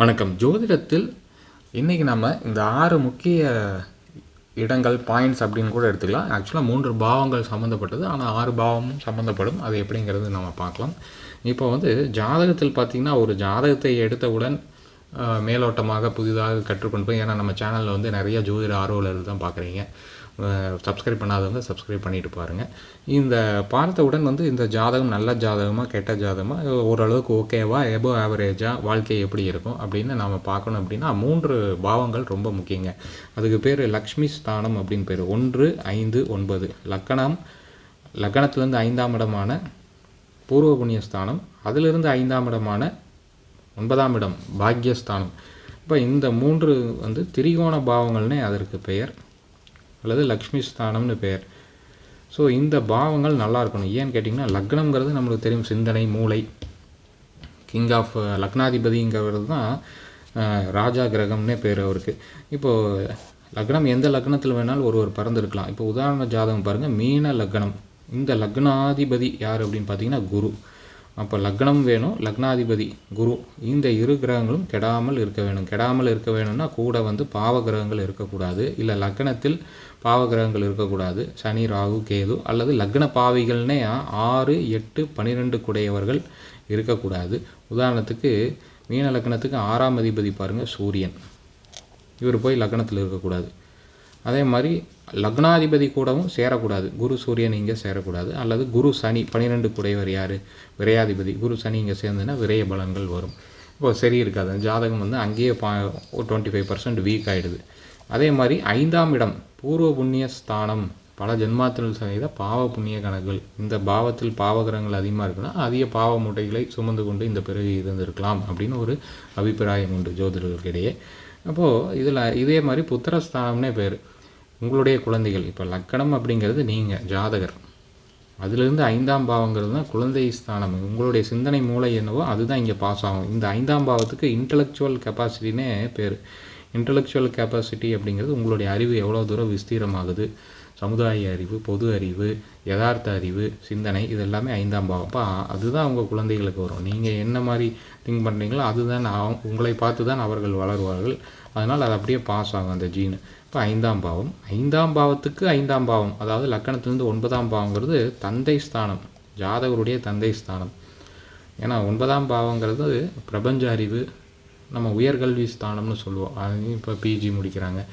வணக்கம். ஜோதிடத்தில் இன்றைக்கி நம்ம இந்த ஆறு முக்கிய இடங்கள் பாயிண்ட்ஸ் அப்படின்னு கூட எடுத்துக்கலாம். ஆக்சுவலாக மூன்று பாவங்கள் சம்மந்தப்பட்டது ஆனால் ஆறு பாவமும் சம்மந்தப்படும் அது எப்படிங்கிறது நம்ம பார்க்கலாம். இப்போ வந்து ஜாதகத்தில் பார்த்திங்கன்னா ஒரு ஜாதகத்தை எடுத்தவுடன் மேலோட்டமாக புதிதாக கற்றுக்கொண்டு போய் ஏன்னா நம்ம சேனலில் வந்து நிறைய ஜோதிட ஆர்வலர்கள் தான் பார்க்குறீங்க. சப்ஸ்கிரைப் பண்ணாதவங்க சப்ஸ்கிரைப் பண்ணிட்டு பாருங்கள் இந்த பார்த்தவுடன் வந்து இந்த ஜாதகம் நல்ல ஜாதகமாக கெட்ட ஜாதகமாக ஓரளவுக்கு ஓகேவா எபோ ஆவரேஜாக வாழ்க்கை எப்படி இருக்கும் அப்படின்னு நாம் பார்க்கணும் அப்படின்னா மூன்று பாவங்கள் ரொம்ப முக்கியங்க. அதுக்கு பேர் லக்ஷ்மி ஸ்தானம் அப்படின்னு பேர். ஒன்று ஐந்து ஒன்பது. லக்கணம் லக்கணத்துலேருந்து ஐந்தாம் இடமான பூர்வ புண்ணிய ஸ்தானம் அதிலிருந்து ஐந்தாம் இடமான ஒன்பதாம் இடம் பாக்யஸ்தானம். இப்போ இந்த மூன்று வந்து திரிகோண பாவங்கள்னே அதற்கு பெயர். அல்லது லக்ஷ்மி ஸ்தானம்னு பெயர் ஸோ இந்த பாவங்கள் நல்லா இருக்கணும். ஏன்னு கேட்டிங்கன்னா லக்னம்ங்கிறது நம்மளுக்கு தெரியும். சிந்தனை மூளை. கிங் ஆஃப் லக்னாதிபதிங்கிறது தான் ராஜா கிரகம்னே பேர் அவருக்கு. இப்போது லக்னம் எந்த லக்னத்தில் வேணாலும் ஒருவர் பிறந்திருக்கலாம். இப்போ உதாரண ஜாதகம் பாருங்கள் மீன லக்னம். இந்த லக்னாதிபதி யார் அப்படின்னு பார்த்தீங்கன்னா குரு. அப்போ லக்னம் வேணும் லக்னாதிபதி குரு. இந்த இரு கிரகங்களும் கெடாமல் இருக்க வேணும். கெடாமல் இருக்க வேணும்னா கூட வந்து பாவ கிரகங்கள் இருக்கக்கூடாது. இல்லை லக்னத்தில் பாவ கிரகங்கள் இருக்கக்கூடாது. சனி ராகு கேது அல்லது லக்ன பாவிகள்னே ஆறு எட்டு பன்னிரெண்டு குடையவர்கள் இருக்கக்கூடாது. உதாரணத்துக்கு மீன லக்னத்துக்கு ஆறாம் அதிபதி பாருங்கள் சூரியன். இவர் போய் லக்னத்தில் இருக்கக்கூடாது. அதே மாதிரி லக்னாதிபதி கூடவும் சேரக்கூடாது. குரு சூரியன் இங்கே சேரக்கூடாது. அல்லது குரு சனி பனிரெண்டு குடைவர் யார்? விரையாதிபதி. குரு சனி இங்கே சேர்ந்துன்னா விரைய பலன்கள் வரும். இப்போ சரி இருக்காது. ஜாதகம் வந்து அங்கேயே பா ஒரு டுவெண்ட்டி ஃபைவ் பர்சன்ட் வீக் ஆகிடுது அதே மாதிரி ஐந்தாம் இடம் பூர்வ புண்ணிய ஸ்தானம். பல ஜென்மாத்தில் செய்த பாவ புண்ணிய கணக்குகள். இந்த பாவத்தில் பாவகிரகங்கள் அதிகமாக இருக்குன்னா அதிக பாவ மூட்டைகளை சுமந்து கொண்டு இந்த பிறகு இருந்திருக்கலாம் அப்படின்னு ஒரு அபிப்பிராயம் உண்டு ஜோதிடர்களுக்கிடையே. அப்போது இதில் இதே மாதிரி புத்திரஸ்தானம்னே பேர். உங்களுடைய குழந்தைகள் இப்போ லக்கணம் அப்படிங்கிறது நீங்கள் ஜாதகர். அதிலிருந்து ஐந்தாம் பாவங்கிறது தான் குழந்தை ஸ்தானம். உங்களுடைய சிந்தனை மூளை என்னவோ அதுதான் இங்கே பாஸ் ஆகும். இந்த ஐந்தாம் பாவத்துக்கு இன்டலெக்சுவல் கெப்பாசிட்டினே பேர். இன்டலெக்சுவல் கெப்பாசிட்டி அப்படிங்கிறது உங்களுடைய அறிவு எவ்வளோ தூரம் விஸ்தீரமாகுது சமுதாய அறிவு பொது அறிவு யதார்த்த அறிவு சிந்தனை இது எல்லாமே ஐந்தாம் பாவம். அப்போ அதுதான் உங்கள் குழந்தைகளுக்கு வரும். நீங்கள் என்ன மாதிரி திங்க் பண்ணுறீங்களோ அதுதான் அவங்க- உங்களை பார்த்து தான் அவர்கள் வளருவார்கள். அதனால் அது அப்படியே பாஸ் ஆகும் அந்த ஜீனு இப்போ ஐந்தாம் பாவம். ஐந்தாம் பாவத்துக்கு ஐந்தாம் பாவம். அதாவது லக்கணத்துலேருந்து ஒன்பதாம் பாவங்கிறது தந்தை ஸ்தானம். ஜாதகருடைய தந்தை ஸ்தானம். ஏன்னா ஒன்பதாம் பாவங்கிறது பிரபஞ்ச அறிவு நம்ம உயர்கல்வி ஸ்தானம்னு சொல்லுவோம். அது இப்போ பிஜி முடிக்கிறாங்க.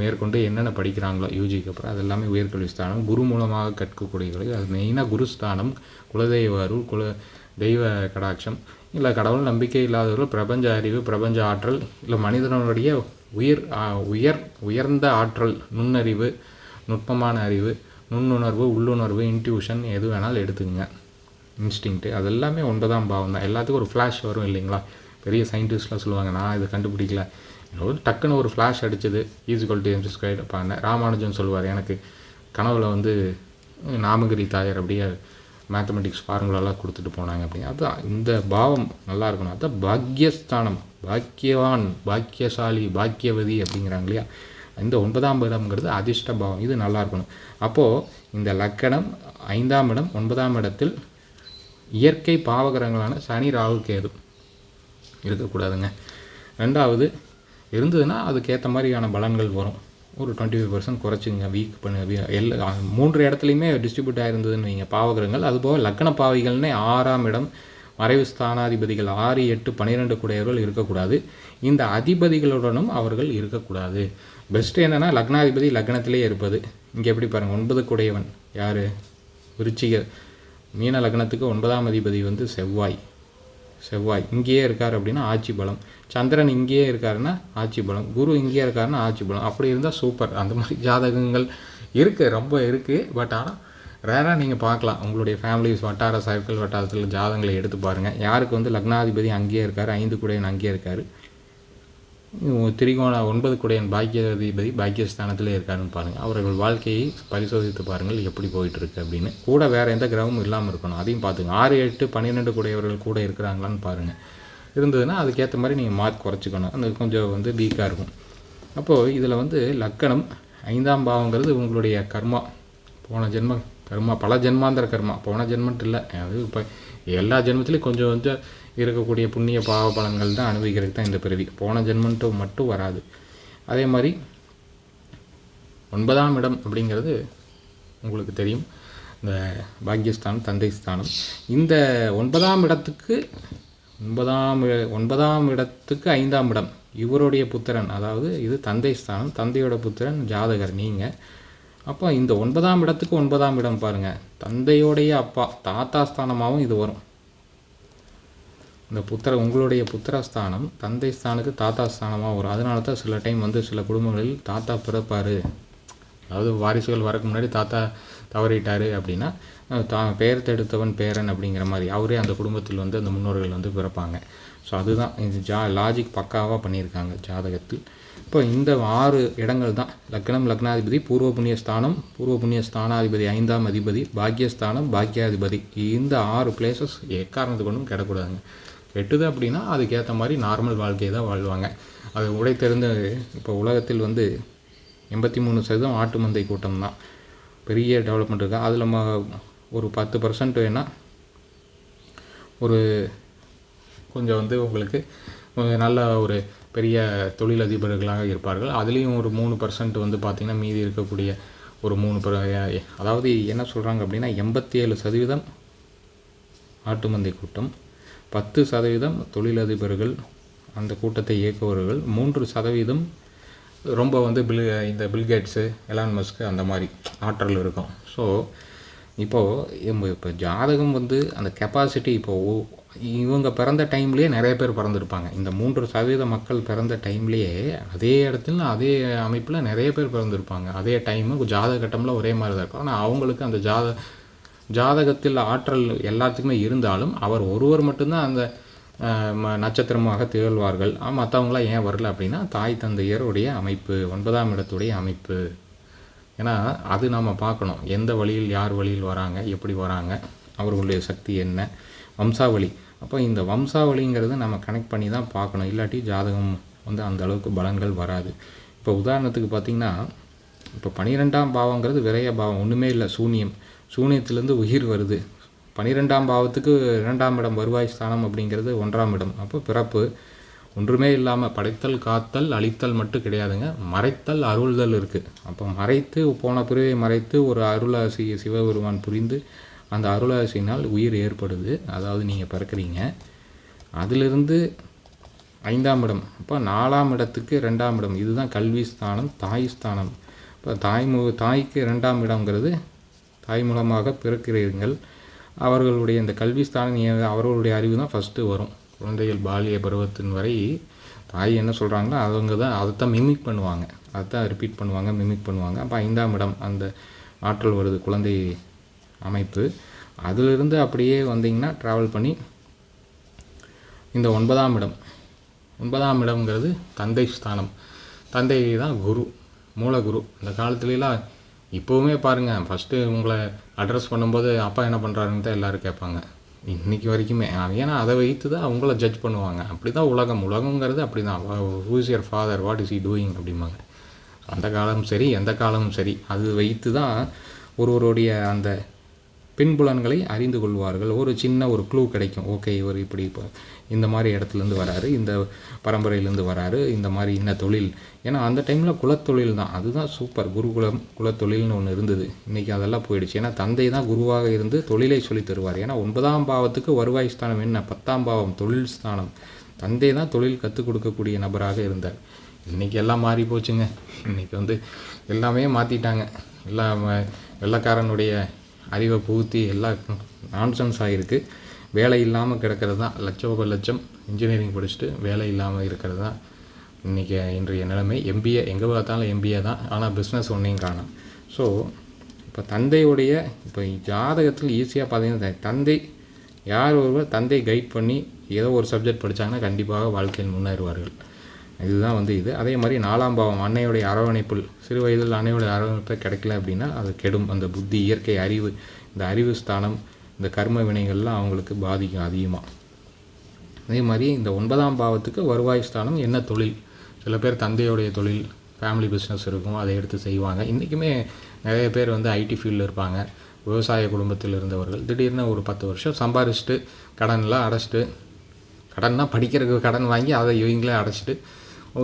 மேற்கொண்டு என்னென்ன படிக்கிறாங்களோ யூஜிக்கு அப்புறம் அது எல்லாமே உயர்கல்வி ஸ்தானம் குரு மூலமாக கற்கக்கூடியவர்கள். அது மெயினாக குரு ஸ்தானம் குலதெய்வ அருள் குல தெய்வ கடாட்சம். இல்லை கடவுள் நம்பிக்கை இல்லாதவர்கள் பிரபஞ்ச அறிவு பிரபஞ்ச ஆற்றல் இல்லை மனிதனுடைய உயிர் உயர் உயர்ந்த ஆற்றல் நுண்ணறிவு நுட்பமான அறிவு நுண்ணுணர்வு உள்ளுணர்வு இன்ட்யூஷன் எது வேணாலும் எடுத்துக்கங்க. இன்ஸ்டிங்க்ட்டு அது எல்லாமே ஒன்பதாம் பாவம் தான் எல்லாத்துக்கும் ஒரு ஃப்ளாஷ் வரும் இல்லைங்களா? பெரிய சயின்டிஸ்ட்லாம் சொல்லுவாங்க நான் இதை கண்டுபிடிக்கல. டக்குன்னு ஒரு ஃப்ளாஷ் அடிச்சது. ஈஸிகல் டு எம்சி ஸ்கொயர் பண்ண ராமானுஜன் சொல்லுவார் எனக்கு கனவுல வந்து நாமகிரி தாயார் அப்படியே மேத்தமெட்டிக்ஸ் ஃபார்முலாலாம் கொடுத்துட்டு போனாங்க அப்படின்னு. அதுதான் இந்த பாவம் நல்லா இருக்கணும். அதுதான் பாக்கியஸ்தானம் பாக்கியவான் பாக்கியசாலி பாக்கியவதி அப்படிங்கிறாங்க இல்லையா? இந்த ஒன்பதாம் இடம்ங்கிறது அதிர்ஷ்ட பாவம். இது நல்லா இருக்கணும். அப்போது இந்த லக்கணம் ஐந்தாம் இடம் ஒன்பதாம் இடத்தில் இயற்கை பாவகரங்களான சனி ராகு கேது இருக்கக்கூடாதுங்க. ரெண்டாவது இருந்ததுன்னா அதுக்கேற்ற மாதிரியான பலன்கள் வரும். ஒரு டுவெண்ட்டி ஃபைவ் பர்சன்ட் குறைச்சிங்க வீக் பண்ண எல்லா மூன்று இடத்துலையுமே டிஸ்ட்ரிபியூட் ஆயிருந்ததுன்னு வைங்க பாவகிரகங்கள் அதுபோக லக்ன பாவிகள்னே ஆறாம் இடம் மறைவு ஸ்தானாதிபதிகள் ஆறு எட்டு பன்னிரெண்டு கூடையவர்கள் இருக்கக்கூடாது. இந்த அதிபதிகளுடனும் அவர்கள் இருக்கக்கூடாது. பெஸ்ட்டு என்னென்னா லக்னாதிபதி லக்னத்திலே இருப்பது. இங்கே எப்படி பாருங்கள் ஒன்பது கூடையவன். யார்? விருச்சிக. மீன லக்னத்துக்கு ஒன்பதாம் அதிபதி வந்து செவ்வாய். செவ்வாய் இங்கேயே இருக்கார் அப்படின்னா ஆட்சி பலம். சந்திரன் இங்கேயே இருக்காருன்னா ஆட்சி பலம். குரு இங்கேயே இருக்காருன்னா ஆட்சி பலம். அப்படி இருந்தால் சூப்பர். அந்த மாதிரி ஜாதகங்கள் இருக்குது ரொம்ப இருக்குது பட் ஆனால் ரேராக நீங்கள் பார்க்கலாம். உங்களுடைய ஃபேமிலிஸ் வட்டார சர்க்கிள் வட்டாரத்தில் ஜாதகங்களை எடுத்து பாருங்கள் யாருக்கு வந்து லக்னாதிபதி அங்கேயே இருக்கார் ஐந்து குடையன் அங்கேயே இருக்கார். திரிகோண ஒன்பது குடையன் பாக்கியாதிபதி பாக்கியஸ்தானத்திலே இருக்காருன்னு பாருங்கள் அவர்கள் வாழ்க்கையை பரிசோதித்து பாருங்கள் எப்படி போயிட்டுருக்கு அப்படின்னு. கூட வேறு எந்த கிரகமும் இல்லாமல் இருக்கணும். அதையும் பார்த்துங்க. ஆறு எட்டு பன்னிரெண்டு குடையவர்கள் கூட இருக்கிறாங்களான்னு பாருங்கள் இருந்ததுன்னா அதுக்கேற்ற மாதிரி நீங்கள் மார்க் குறைச்சிக்கணும். அந்த கொஞ்சம் வந்து வீக்காக இருக்கும். அப்போது இதில் வந்து லக்கணம் ஐந்தாம் பாவங்கிறது உங்களுடைய கர்மா. போன ஜென்ம கர்மா பல ஜென்மாந்திர கர்மா. போன ஜென்மன்ட்டு இல்லை. அது இப்போ எல்லா ஜென்மத்திலையும் கொஞ்சம் கொஞ்சம் இருக்கக்கூடிய புண்ணிய பாவ பலன்கள் தான் அனுபவிக்கிறதுக்கு தான் இந்த பிறவி. போன ஜென்மன்ட்டு மட்டும் வராது. அதே மாதிரி ஒன்பதாம் இடம் அப்படிங்கிறது உங்களுக்கு தெரியும். இந்த பாக்கியஸ்தானம் தந்தை ஸ்தானம். இந்த ஒன்பதாம் இடத்துக்கு ஒன்பதாம் ஒன்பதாம் இடத்துக்கு ஐந்தாம் இடம். இவருடைய புத்திரன் அதாவது இது தந்தை ஸ்தானம் தந்தையோட புத்திரன் ஜாதகர் நீங்கள் அப்போ இந்த ஒன்பதாம் இடத்துக்கு ஒன்பதாம் இடம் பாருங்கள் தந்தையோடைய அப்பா தாத்தா ஸ்தானமாகவும் இது வரும். இந்த புத்திர உங்களுடைய புத்திரஸ்தானம் தந்தை ஸ்தானுக்கு தாத்தா ஸ்தானமாக வரும். அதனால தான் சில டைம் வந்து சில குடும்பங்களில் தாத்தா பிறப்பார். அதாவது வாரிசுகள் வரக்கு முன்னாடி தாத்தா தவறிட்டார் அப்படின்னா தா பெயர் தடுத்தவன் பேரன் அப்படிங்கிற மாதிரி அவரே அந்த குடும்பத்தில் வந்து அந்த முன்னோர்கள் வந்து பிறப்பாங்க. ஸோ அதுதான். இது ஜா லாஜிக் பக்காவாக பண்ணியிருக்காங்க ஜாதகத்தில். இப்போ இந்த ஆறு இடங்கள் தான். லக்னம் லக்னாதிபதி பூர்வ புண்ணிய ஸ்தானம் பூர்வ புண்ணிய ஸ்தானாதிபதி ஐந்தாம் அதிபதி பாக்கியஸ்தானம் பாக்கியாதிபதி இந்த ஆறு பிளேசஸ் எக்காரணத்து கொண்டும் கிடக்கூடாதுங்க. கெட்டுது அப்படின்னா அதுக்கேற்ற மாதிரி நார்மல் வாழ்க்கையை தான் வாழ்வாங்க. அது உடை இப்போ உலகத்தில் வந்து எண்பத்தி மூணு சதவீதம் ஆட்டு மந்தை கூட்டம் தான். பெரிய டெவலப்மெண்ட் இருக்குது அதில் நம்ம ஒரு பத்து பர்சன்ட் வேணால் ஒரு கொஞ்சம் வந்து உங்களுக்கு நல்ல ஒரு பெரிய தொழிலதிபர்களாக இருப்பார்கள். அதுலேயும் ஒரு மூணு பர்சன்ட் வந்து பார்த்திங்கன்னா மீதி இருக்கக்கூடிய ஒரு மூணு அதாவது என்ன சொல்கிறாங்க அப்படின்னா எண்பத்தி ஏழு சதவீதம் ஆட்டு மந்தை கூட்டம் பத்து சதவீதம் தொழிலதிபர்கள் அந்த கூட்டத்தை இயக்குபவர்கள் மூன்று சதவீதம் ரொம்ப வந்து பில் இந்த பில்கேட்ஸு எலான் மஸ்க்கு அந்த மாதிரி ஆற்றல் இருக்கும். ஸோ இப்போது இப்போ ஜாதகம் வந்து அந்த கெப்பாசிட்டி இப்போது இவங்க பிறந்த டைம்லேயே நிறைய பேர் பிறந்திருப்பாங்க. இந்த மூன்று சதவீத மக்கள் பிறந்த டைம்லேயே அதே இடத்துல அதே அமைப்பில் நிறைய பேர் பிறந்திருப்பாங்க. அதே டைமு ஜாதக கட்டம்லாம் ஒரே மாதிரி தான் இருக்கும். ஆனால் அவங்களுக்கு அந்த ஜாத ஜாதகத்தில் ஆற்றல் எல்லாத்துக்குமே இருந்தாலும் அவர் ஒருவர் மட்டும்தான் அந்த ம- நட்சத்திரமாக திகழ்வார்கள். மற்றவங்களாம் ஏன் வரல அப்படின்னா தாய் தந்தையருடைய அமைப்பு ஒன்பதாம் இடத்துடைய அமைப்பு. ஏன்னா அது நம்ம பார்க்கணும். எந்த வழியில் யார் வழியில் வராங்க எப்படி வராங்க அவர்களுடைய சக்தி என்ன வம்சாவளி. அப்போ இந்த வம்சாவளிங்கிறது நம்ம கனெக்ட் பண்ணி தான் பார்க்கணும். இல்லாட்டி ஜாதகம் வந்து அந்த அளவுக்கு பலன்கள் வராது. இப்போ உதாரணத்துக்கு பார்த்திங்கன்னா இப்போ பனிரெண்டாம் பாவங்கிறது விரைய பாவம் ஒன்றுமே இல்லை சூனியம். சூனியத்திலேருந்து உயிர் வருது. பனிரெண்டாம் பாவத்துக்கு இரண்டாம் இடம் வருவாய் ஸ்தானம் அப்படிங்கிறது ஒன்றாம் இடம். அப்போ பிறப்பு ஒன்றுமே இல்லாமல் படைத்தல் காத்தல் அழித்தல் மட்டும் கிடையாதுங்க. மறைத்தல் அருள்தல் இருக்குது அப்போ மறைத்து போன பிறவை மறைத்து ஒரு அருளாசி சிவபெருமான் புரிந்து அந்த அருளாசினால் உயிர் ஏற்படுது. அதாவது நீங்கள் பிறக்கிறீங்க. அதிலிருந்து ஐந்தாம் இடம். அப்போ நாலாம் இடத்துக்கு ரெண்டாம் இடம். இதுதான் கல்வி ஸ்தானம் தாய் ஸ்தானம். இப்போ தாய் தாய்க்கு ரெண்டாம் இடங்கிறது தாய் மூலமாக பிறக்கிறீர்கள். அவர்களுடைய இந்த கல்வி ஸ்தானம் நீ- அவர்களுடைய அறிவு தான் ஃபஸ்ட்டு வரும். குழந்தைகள் பாலிய பருவத்தின் வரை தாய் என்ன சொல்கிறாங்களோ அவங்க தான் அதைத்தான் மிமிக் பண்ணுவாங்க. அதைத்தான் ரிப்பீட் பண்ணுவாங்க மிமிக் பண்ணுவாங்க. அப்போ ஐந்தாம் இடம் அந்த ஆற்றல் வருது குழந்தை அமைப்பு. அதிலிருந்து அப்படியே வந்தீங்கன்னா ட்ராவல் பண்ணி இந்த ஒன்பதாம் இடம். ஒன்பதாம் இடம்ங்கிறது தந்தை ஸ்தானம். தந்தை தான் குரு மூலகுரு. இந்த காலத்துலலாம் இப்போவுமே பாருங்கள் ஃபஸ்ட்டு உங்களை அட்ரஸ் பண்ணும்போது அப்பா என்ன பண்ணுறாருன்னு தான் எல்லோரும் கேட்பாங்க. இன்றைக்கி வரைக்குமே ஏன்னா அதை வைத்து தான் அவங்கள ஜட்ஜ் பண்ணுவாங்க. அப்படி தான் உலகம். உலகங்கிறது அப்படி தான் who's your father what is he doing அப்படிம்பாங்க. அந்த காலமும் சரி எந்த காலமும் சரி. அது வைத்து தான் ஒருவருடைய அந்த பின்புலன்களை அறிந்து கொள்வார்கள். ஒரு சின்ன ஒரு க்ளூ கிடைக்கும். ஓகே இவர் இப்படி இப்போ இந்த மாதிரி இடத்துலேருந்து வராரு இந்த பரம்பரையிலேருந்து வராரு இந்த மாதிரி இன்ன தொழில். ஏன்னா அந்த டைமில் குலத்தொழில் தான். அதுதான் சூப்பர் குருகுலம் குலத்தொழில்னு ஒன்று இருந்தது. இன்றைக்கி அதெல்லாம் போயிடுச்சு. ஏன்னா தந்தை தான் குருவாக இருந்து தொழிலை சொல்லித் தருவார். ஏன்னா ஒன்பதாம் பாவத்துக்கு வருவாய் ஸ்தானம் என்ன? பத்தாம் பாவம் தொழில் ஸ்தானம். தந்தை தான் தொழில் கற்றுக் கொடுக்கக்கூடிய நபராக இருந்தார். இன்றைக்கி எல்லாம் மாறி போச்சுங்க. இன்றைக்கி வந்து எல்லாமே மாற்றிட்டாங்க எல்லாம் வெள்ளக்காரனுடைய அறிவை புகுத்தி எல்லாம் நான்சென்ஸ் ஆகிருக்கு வேலை இல்லாமல் கிடக்கிறது தான் லட்சம் லட்சம். இன்ஜினியரிங் படிச்சுட்டு வேலை இல்லாமல் இருக்கிறது தான் இன்றைக்கி இன்றைய நிலைமை. எம்பிஏ எங்கே பார்த்தாலும் எம்பிஏ தான். ஆனால் பிஸ்னஸ் ஒன்றையும் காணும். ஸோ இப்போ தந்தையுடைய இப்போ ஜாதகத்தில் ஈஸியாக பார்த்தீங்கன்னா தந்தை யார் ஒருவர் தந்தை கைட் பண்ணி ஏதோ ஒரு சப்ஜெக்ட் படித்தாங்கன்னா கண்டிப்பாக வாழ்க்கையில் முன்னேறுவார்கள். இதுதான் வந்து இது. அதே மாதிரி நாலாம் பாவம் அன்னையுடைய அரவணைப்புள் சிறு வயதில் அன்னையுடைய அரவணைப்பு கிடைக்கல அப்படின்னா அது கெடும். அந்த புத்தி இயற்கை அறிவு இந்த அறிவு ஸ்தானம் இந்த கர்ம வினைகள்லாம் அவங்களுக்கு பாதிக்கும் அதிகமாக அதே மாதிரி இந்த ஒன்பதாம் பாவத்துக்கு வருவாய் ஸ்தானம் என்ன தொழில்? சில பேர் தந்தையுடைய தொழில் ஃபேமிலி பிஸ்னஸ் இருக்கும் அதை எடுத்து செய்வாங்க. இன்றைக்குமே நிறைய பேர் வந்து ஐடி ஃபீல்டில் இருப்பாங்க. விவசாய குடும்பத்தில் இருந்தவர்கள் திடீர்னு ஒரு பத்து வருஷம் சம்பாரிச்சுட்டு கடன்லாம் அடைச்சிட்டு கடன்னா படிக்கிறதுக்கு கடன் வாங்கி அதை இவங்களே அடைச்சிட்டு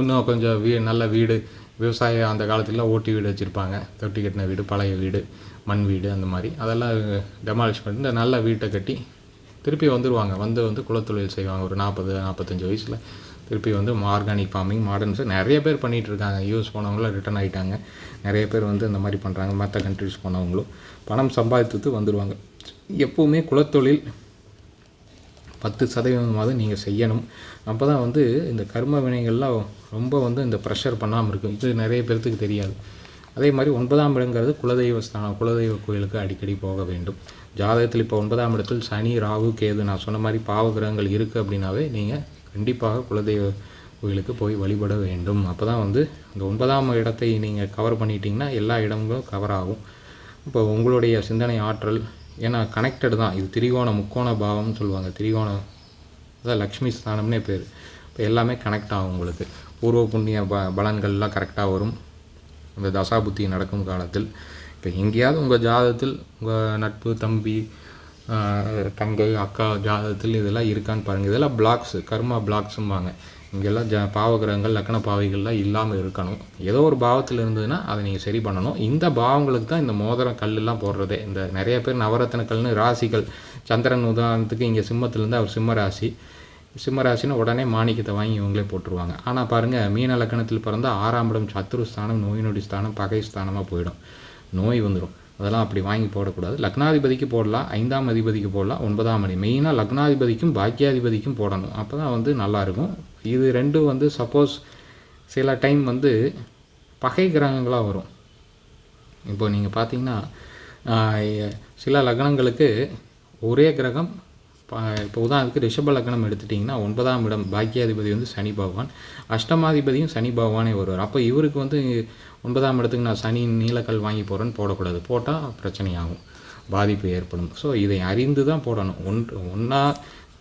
இன்னும் கொஞ்சம் வீ நல்ல வீடு. விவசாயம் அந்த காலத்துலலாம் ஓட்டி வீடு வச்சுருப்பாங்க. தொட்டி கட்டின வீடு பழைய வீடு மண் வீடு அந்த மாதிரி. அதெல்லாம் டெமாலிஷ் பண்ணிட்டு இந்த நல்ல வீட்டை கட்டி திருப்பி வந்துடுவாங்க வந்து வந்து குலத்தொழில் செய்வாங்க. ஒரு நாற்பது நாற்பத்தஞ்சு வயசில் திருப்பி வந்து ஆர்கானிக் ஃபார்மிங் மாடர்ன்ஸ் நிறைய பேர் பண்ணிகிட்டு இருக்காங்க. யூஎஸ் போனவங்களும் ரிட்டர்ன் ஆகிட்டாங்க நிறைய பேர் வந்து இந்த மாதிரி பண்ணுறாங்க மற்ற கண்ட்ரிஸ் போனவங்களும் பணம் சம்பாதித்து வந்துடுவாங்க எப்போவுமே குலத்தொழில் பத்து சதவீதமாவது நீங்கள் செய்யணும். அப்போ தான் வந்து இந்த கர்ம வினைகள்லாம் ரொம்ப வந்து இந்த ப்ரெஷர் பண்ணாமல் இருக்கும். இது நிறைய பேர்த்துக்கு தெரியாது. அதே மாதிரி ஒன்பதாம் இடங்கிறது குலதெய்வ ஸ்தானம் குலதெய்வ கோயிலுக்கு அடிக்கடி போக வேண்டும். ஜாதகத்தில் இப்போ ஒன்பதாம் இடத்தில் சனி ராகு கேது நான் சொன்ன மாதிரி பாவ கிரகங்கள் இருக்குது அப்படின்னாவே நீங்கள் கண்டிப்பாக குலதெய்வ கோயிலுக்கு போய் வழிபட வேண்டும். அப்போ தான் வந்து இந்த ஒன்பதாம் இடத்தை நீங்கள் கவர் பண்ணிட்டீங்கன்னா எல்லா இடங்களும் கவர் ஆகும். இப்போ உங்களுடைய சிந்தனை ஆற்றல் ஏன்னா கனெக்டட் தான். இது திரிகோண முக்கோண பாவம்னு சொல்லுவாங்க. திரிகோணம் அதான் லக்ஷ்மி ஸ்தானம்னே பேர். இப்போ எல்லாமே கனெக்ட் ஆகும் உங்களுக்கு. பூர்வ புண்ணிய ப பலன்கள்லாம் கரெக்டாக வரும். இந்த தசாபுத்தி நடக்கும் காலத்தில். இப்போ எங்கேயாவது உங்கள் ஜாதகத்தில் உங்கள் நட்பு தம்பி தங்கை அக்கா ஜாதகத்தில் இதெல்லாம் இருக்கான்னு பாருங்கள் இதெல்லாம் பிளாக்ஸு கர்மா பிளாக்ஸும்பாங்க இங்கெல்லாம் ஜ பாவகிரகங்கள் லக்கண பாவைகள்லாம் இல்லாமல் இருக்கணும். ஏதோ ஒரு பாவத்தில் இருந்ததுன்னா அதை நீங்கள் சரி பண்ணணும். இந்த பாவங்களுக்கு தான் இந்த மோதிரம் கல்லெல்லாம் போடுறதே. இந்த நிறைய பேர் நவரத்தின கல்னு ராசிகள். சந்திரன் உதாரணத்துக்கு இங்கே சிம்மத்துலேருந்து அவர் சிம்ம ராசி. சிம்ம உடனே மாணிக்கத்தை வாங்கி இவங்களே போட்டுருவாங்க. ஆனால் பாருங்கள் மீன லக்கணத்தில் பிறந்தால் ஆறாம் இடம் சத்துரு ஸ்தானம் நோய் நொடி ஸ்தானம் பகை ஸ்தானமாக போயிடும். நோய் வந்துடும் அதெல்லாம் அப்படி வாங்கி போடக்கூடாது. லக்னாதிபதிக்கு போடலாம் ஐந்தாம் அதிபதிக்கு போடலாம் ஒன்பதாம் மணி மெயினாக லக்னாதிபதிக்கும் பாக்கியாதிபதிக்கும் போடணும். அப்போ தான் வந்து நல்லாயிருக்கும் இது ரெண்டும் வந்து சப்போஸ் சில டைம் வந்து பகை கிரகங்களாக வரும். இப்போ நீங்கள் பார்த்தீங்கன்னா சில லக்னங்களுக்கு ஒரே கிரகம் இப்போ உதாரணத்துக்கு ரிஷப லக்னம் எடுத்துட்டிங்கன்னா ஒன்பதாம் இடம் பாக்கியாதிபதி வந்து சனி பகவான். அஷ்டமாதிபதியும் சனி பகவானே வருவார். அப்போ இவருக்கு வந்து ஒன்பதாம் இடத்துக்கு நான் சனி நீலக்கல் வாங்கி போகிறேன்னு போடக்கூடாது. போட்டால் பிரச்சனையாகும். பாதிப்பு ஏற்படும். ஸோ இதை அறிந்து தான் போடணும். ஒன்று ஒன்றா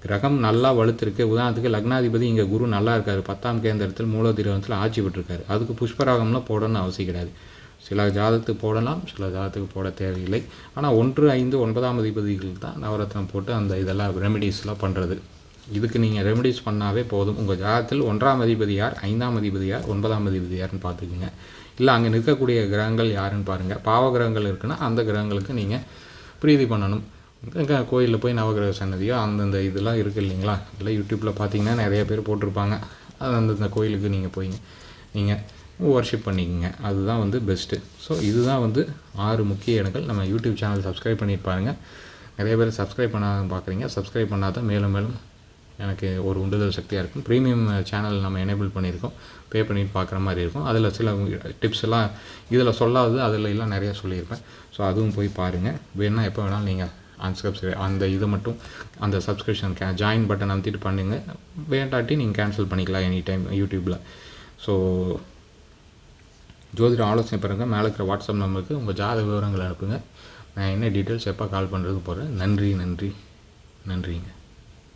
கிரகம் நல்லா வலுத்திருக்கு. உதாரணத்துக்கு லக்னாதிபதி இங்கே குரு நல்லா இருக்காரு. பத்தாம் கேந்திரத்தில் மூலதிரவத்தில் ஆட்சி விட்டுருக்காரு அதுக்கு புஷ்பராகம்லாம் போடணும்னு அவசியம் கிடையாது. சில ஜாதகத்துக்கு போடலாம் சில ஜாதகத்துக்கு போட தேவையில்லை. ஆனால் ஒன்று ஐந்து ஒன்பதாம் அதிபதிகள் தான் நவரத்னம் போட்டு அந்த இதெல்லாம் ரெமெடிஸ்லாம் பண்ணுறது இதுக்கு நீங்கள் ரெமெடிஸ் பண்ணாவே போதும். உங்கள் ஜாதகத்தில் ஒன்றாம் அதிபதி யார் ஐந்தாம் அதிபதி யார் ஒன்பதாம் அதிபதி யாருன்னு பார்த்துக்குங்க. இல்லை அங்கே நிற்கக்கூடிய கிரகங்கள் யாருன்னு பாருங்கள் பாவ கிரகங்கள் இருக்குன்னா அந்த கிரகங்களுக்கு நீங்கள் பிரீதி பண்ணணும். இங்கே கோயிலில் போய் நவகிரக சன்னதியோ அந்தந்த இதெல்லாம் இருக்குது இல்லைங்களா? இதெல்லாம் யூடியூப்பில் பார்த்தீங்கன்னா நிறைய பேர் போட்டிருப்பாங்க. அது அந்தந்த கோயிலுக்கு நீங்கள் போய் நீங்கள் ஒர்ஷிப் பண்ணிக்கோங்க. அதுதான் வந்து பெஸ்ட்டு ஸோ இதுதான் வந்து ஆறு முக்கிய இடங்கள் நம்ம யூடியூப் சேனல் சப்ஸ்கிரைப் பண்ணிட்டு பாருங்கள் நிறைய பேர் சப்ஸ்கிரைப் பண்ணாத பார்க்குறீங்க சப்ஸ்கிரைப் பண்ணாதான் மேலும் மேலும் எனக்கு ஒரு உண்டுதல் சக்தியாக இருக்கும். ப்ரீமியம் சேனல் நம்ம எனேபிள் பண்ணியிருக்கோம். பே பண்ணிட்டு பார்க்குற மாதிரி இருக்கும். அதில் சில டிப்ஸ் எல்லாம் இதில் சொல்லாதது அதில் எல்லாம் நிறையா சொல்லியிருப்பேன். ஸோ அதுவும் போய் பாருங்கள் வேணால் எப்போ வேணாலும் நீங்கள் அன்சப்ஸ்கிரை அந்த இதை மட்டும் அந்த சப்ஸ்கிரிப்ஷன் கே ஜாயின் பட்டன் அமுத்திட்டு பண்ணுங்கள் வேண்டாட்டி நீங்கள் கேன்சல் பண்ணிக்கலாம் எனி டைம் யூடியூப்பில் ஸோ ஜோதிட ஆலோசனை பெறுங்க. மேலே இருக்கிற வாட்ஸ்அப் நம்பருக்கு உங்கள் ஜாத விவரங்களை அனுப்புங்க. நான் என்ன டீட்டெயில்ஸ் எப்போ கால் பண்ணுறதுக்கு போகிறேன் நன்றி நன்றி நன்றிங்க.